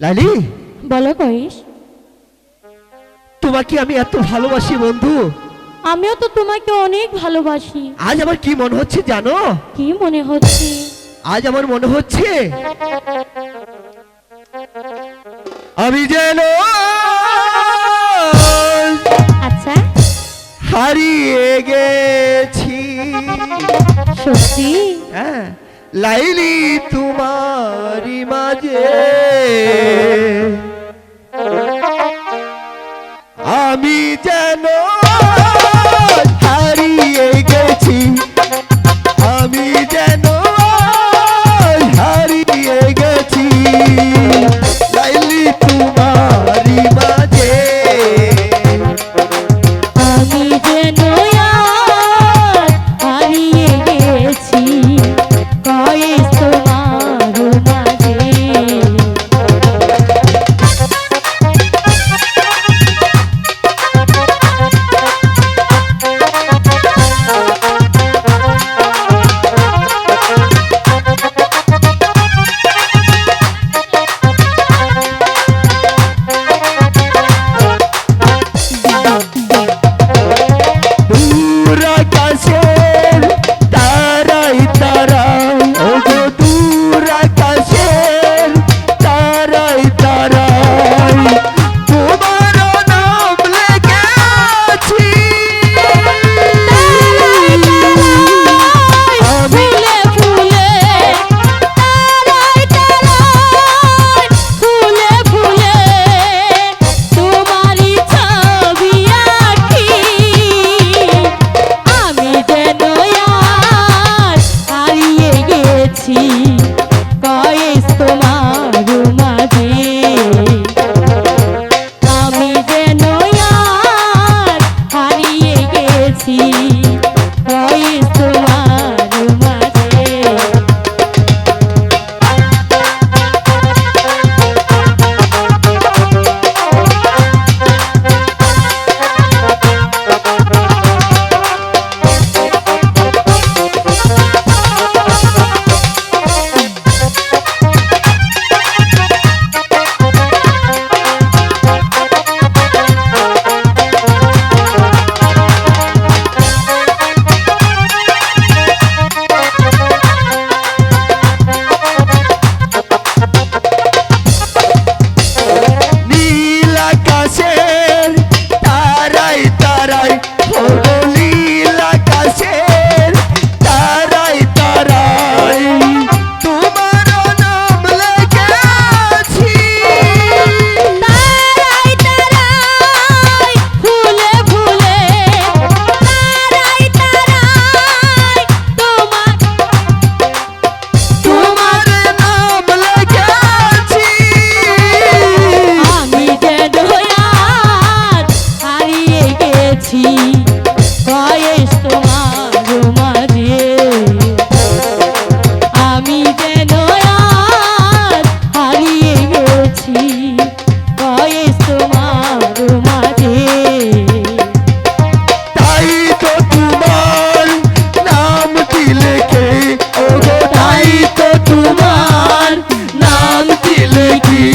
লালি বলো কইস তোমাকে আমি এত ভালোবাসি বন্ধু। আমিও তো তোমাকে অনেক ভালোবাসি। আজ আমার কি মনে হচ্ছে জানো? কি মনে হচ্ছে? আজ আমার মনে হচ্ছে আমি যেন আচ্ছা। হারিয়ে গেছি। সত্যি? হ্যাঁ। লাইলি তোমারি মাঝে। আমি যেন আছি। বয়স তোমার মাঝে। আমি যেন হারিয়ে গেছি। বয়স তোমার মাঝে। তাই তো তোমার নামটি লেখে? তাই তো তোমার নাম নামটি লেখি?